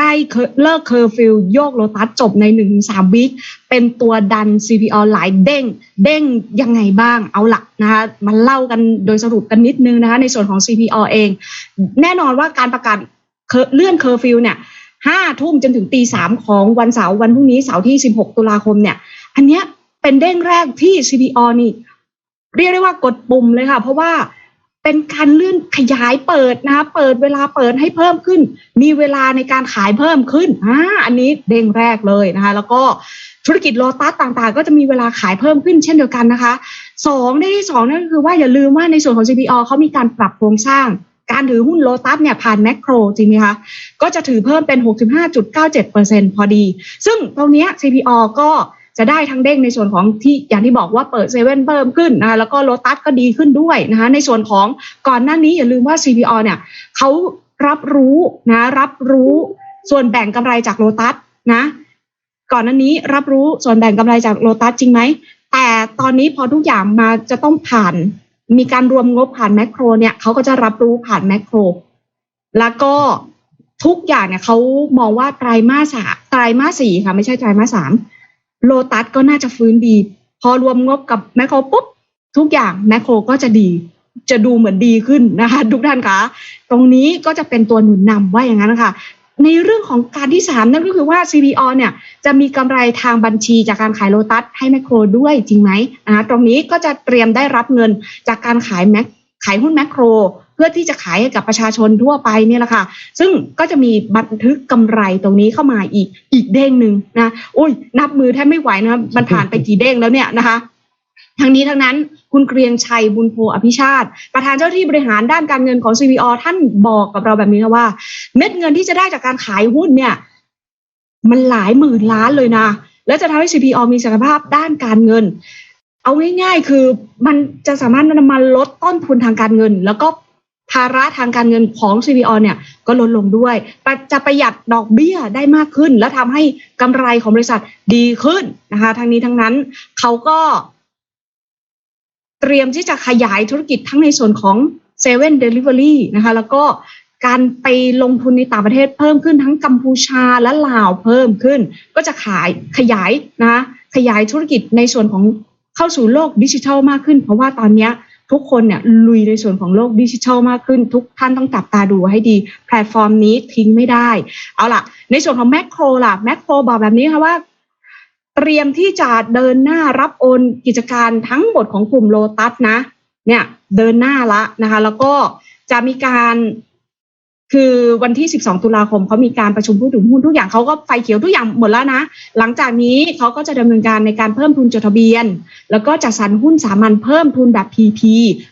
ล้ เลิกเคอร์ฟิวโยกโลตัสจบใน1นถึงสวิคเป็นตัวดัน CPO หลายเด้ง เด้งยังไงบ้างเอาหลักนะคะมาเล่ากันโดยสรุปกันนิดนึงนะคะในส่วนของ CPO เอง แน่นอนว่าการประกาศเลื่อนเคอร์ฟิวเนี่ยห้าทุ่มจนถึงตีสามของวันเสาร์วันพรุ่งนี้เสาร์ที่ 16 ตุลาคมเนี่ย อันเนี้ยเป็นเด้งแรกที่ CPO นี่ เรียกได้ว่ากดปุ่มเลยค่ะ เพราะว่า เป็นการเลื่อนขยายเปิดนะคะเปิดเวลาเปิดให้เพิ่มขึ้น มีเวลาในการขายเพิ่มขึ้นอ่าอันนี้เด้งแรกเลยนะคะ แล้วก็ธุรกิจโลตัสต่างๆ ก็จะมีเวลาขายเพิ่มขึ้นเช่นเดียวกันนะคะสองได้ที่สองนั่นก็คือว่าอย่าลืมว่าในส่วนของ CPO เขามีการปรับโครงสร้างการถือหุ้นโลตัสเนี่ยผ่านแมคโครจริงไหมคะ ก็จะถือเพิ่มเป็น 65.97%พอดี ซึ่งตรงนี้ CPO ก็ จะได้ทั้งเด้งในส่วนของที่อย่างที่บอกว่าเปิดเซเว่นเพิ่มขึ้นนะคะแล้วก็โลตัสก็ดีขึ้นด้วยนะคะในส่วนของก่อนหน้านี้อย่าลืมว่า CPO เนี่ยเขารับรู้นะรับรู้ส่วนแบ่งกำไรจากโลตัสนะก่อนหน้านี้รับรู้ส่วนแบ่งกำไรจากโลตัสจริงไหมแต่ตอนนี้พอทุกอย่างมาจะต้องผ่านมีการรวมงบผ่านแมคโครเนี่ยเขาก็จะรับรู้ผ่านแมคโคร แล้วก็ทุกอย่างเนี่ยเขามองว่าไตรมาสสาไตรมาสสี่ค่ะ ไม่ใช่ไตรมาสสาม โลตัสก็น่าจะฟื้นดี พอรวมงบกับแมคโครปุ๊บ ทุกอย่างแมคโครก็จะดี จะดูเหมือนดีขึ้นนะคะทุกท่านคะตรงนี้ก็จะเป็นตัวหนุนนำว่าอย่างนั้นนะคะในเรื่องของการที่สามนั่นก็คือว่า CBO เนี่ยจะมีกำไรทางบัญชีจากการขายโลตัสให้แมคโครด้วยจริงไหมนะคะตรงนี้ก็จะเตรียมได้รับเงินจากการขายแมคขายหุ้นแมคโคร พื่อที่จะขายให้กับประชาชนทั่วไปเนี่ยแหละค่ะ ซึ่งก็จะมีบันทึกกำไรตรงนี้เข้ามาอีกอีกเด้งหนึ่งนะอุ้ย นับมือแทบไม่ไหวนะมันผ่านไปกี่เด้งแล้วเนี่ยนะคะทั้งนี้ทั้งนั้นคุณเกรียงชัยบุญโพอภิชาติ ประธานเจ้าที่บริหารด้านการเงินของ CBO ท่านบอกกับเราแบบนี้นะว่า เม็ดเงินที่จะได้จากการขายหุ้นเนี่ย มันหลายหมื่นล้านเลยนะ แล้วจะทำให้ CPO มีศักยภาพด้านการเงิน เอาง่ายๆ คือมันจะสามารถนำมาลดต้นทุนทางการเงิน แล้วก็ ภาระทางการเงินของ CPO เนี่ยก็ลดลงด้วย จะประหยัดดอกเบี้ยได้มากขึ้น และทำให้กำไรของบริษัทดีขึ้นนะคะทั้งนี้ทั้งนั้นเขาก็เตรียมที่จะขยายธุรกิจทั้งในส่วนของเซเว่นเดลิเวอรี่นะคะแล้วก็การไปลงทุนในต่างประเทศเพิ่มขึ้นทั้งกัมพูชาและลาวเพิ่มขึ้น ก็จะขายขยายนะขยายธุรกิจในส่วนของเข้าสู่โลกดิจิทัลมากขึ้น เพราะว่าตอนนี้ ทุกคนเนี่ยลุยในส่วนของโลกดิจิทัลมากขึ้น ทุกท่านต้องจับตาดูให้ดี แพลตฟอร์มนี้ทิ้งไม่ได้ เอาล่ะ ในส่วนของแมคโครล่ะแมคโครบอกแบบนี้ค่ะว่าเตรียมที่จะเดินหน้ารับโอนกิจการทั้งหมดของกลุ่มโลตัสนะ เนี่ยเดินหน้าละนะคะ แล้วก็จะมีการ คือวันที่ 12 ตุลาคมเขามีการประชุมผู้ถือหุ้นทุกอย่างเขาก็ไฟเขียวทุกอย่างหมดแล้วนะ หลังจากนี้เขาก็จะดำเนินการในการเพิ่มทุนจดทะเบียน แล้วก็จัดสรรหุ้นสามัญเพิ่มทุนแบบ PP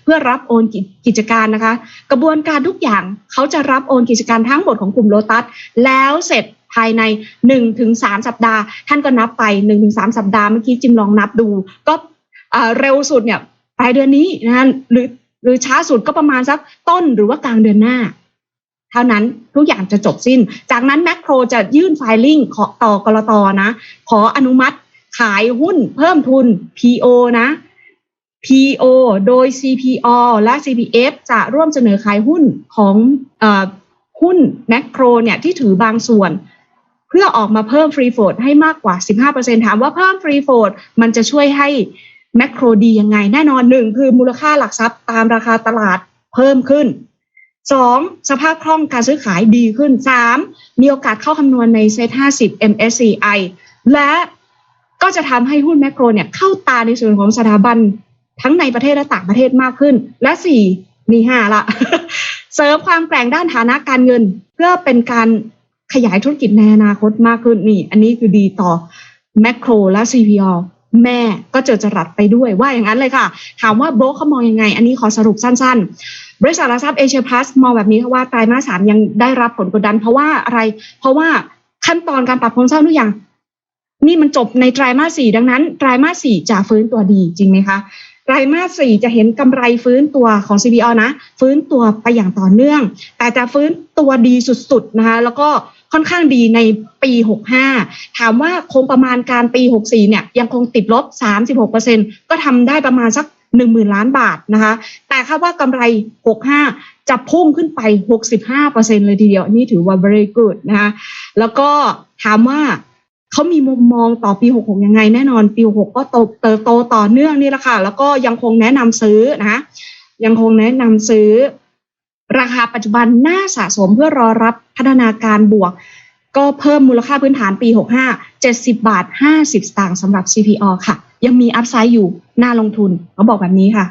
เพื่อรับโอนกิจการนะคะ กระบวนการทุกอย่างเขาจะรับโอนกิจการทั้งหมดของกลุ่มโลตัสแล้วเสร็จภายใน 1-3ถึงสัปดาห์ ท่านก็นับไป 1-3 สัปดาห์เมื่อกี้จิมลองนับดู ก็เร็วสุดเนี่ยปลายเดือนนี้นะหรือหรือช้าสุดก็ประมาณสักต้นหรือว่ากลางเดือนหน้า ท่านั้นทุกอย่างจะจบสิ้น จากนั้นแมคโครจะยื่นไฟลิ่งขอต่อกรตนะ ขออนุมัติขายหุ้นเพิ่มทุน PO นะ PO โดย CPO และ CPF จะร่วมเสนอขายหุ้นของอหุ้นแมคโครเนี่ยที่ถือบางส่วน เพื่อออกมาเพิ่มฟรีโฟดให้มากกว่า 15%ถามว่าเพิ่มฟรีโฟดมันจะช่วยให้แมคโครดียังไง แน่นอนหนึ่งคือมูลค่าหลักทรัพย์ตามราคาตลาดเพิ่มขึ้น สองสภาพคล่องการซื้อขายดีขึ้นสามมีโอกาสเข้าคำนวณในเซ็ต50 MSCI และก็จะทำให้หุ้นแมคโครเนี่ยเข้าตาในส่วนของสถาบันทั้งในประเทศและต่างประเทศมากขึ้น และสี่มีห้าละ เสริมความแกร่งด้านฐานะการเงิน เพื่อเป็นการขยายธุรกิจในอนาคตมากขึ้นนี่ อันนี้คือดีต่อแมคโครและ CPO แม่ก็เจอจรัดไปด้วยว่าอย่างนั้นเลยค่ะ ถามว่าโบรกเขามองยังไง อันนี้ขอสรุปสั้น ๆ บริษัทหลักทรัพย์เอเชียพลัสมองแบบนี้ค่ะว่าไตรมาสสามยังได้รับผลกดดัน เพราะว่าอะไร เพราะว่าขั้นตอนการปรับโครงสร้างทุกอย่าง นี่มันจบในไตรมาสสี่ดังนั้นไตรมาสสี่จะฟื้นตัวดีจริงไหมคะไตรมาสสี่จะเห็นกำไรฟื้นตัวของ CBO นะ ฟื้นตัวไปอย่างต่อเนื่อง แต่จะฟื้นตัวดีสุดๆนะคะแล้วก็ ค่อนข้างดีในปี 65 ถามว่าคงประมาณการปี 64 เนี่ยยังคงติดลบ 36%ก็ทำได้ประมาณสัก 10,000 ล้านบาทนะคะ แต่คาดว่ากำไร 65 จะพุ่งขึ้นไป 65%เลยทีเดียว นี่ถือว่า very good นะคะแล้วก็ถามว่าเขามีมุมมองต่อปี 66 ยังไงแน่นอนปี 66 ก็โตเติบโตต่อเนื่องนี่แหละค่ะ แล้วก็ยังคงแนะนำซื้อนะยังคงแนะนำซื้อ ราคาปัจจุบันน่าสะสมเพื่อรอรับพัฒนาการบวก ก็เพิ่มมูลค่าพื้นฐานปี 65 70 บาท 50 สตางค์สำหรับ CPO ค่ะ ยังมีอัพไซด์อยู่น่าลงทุนเขาบอกแบบนี้ค่ะ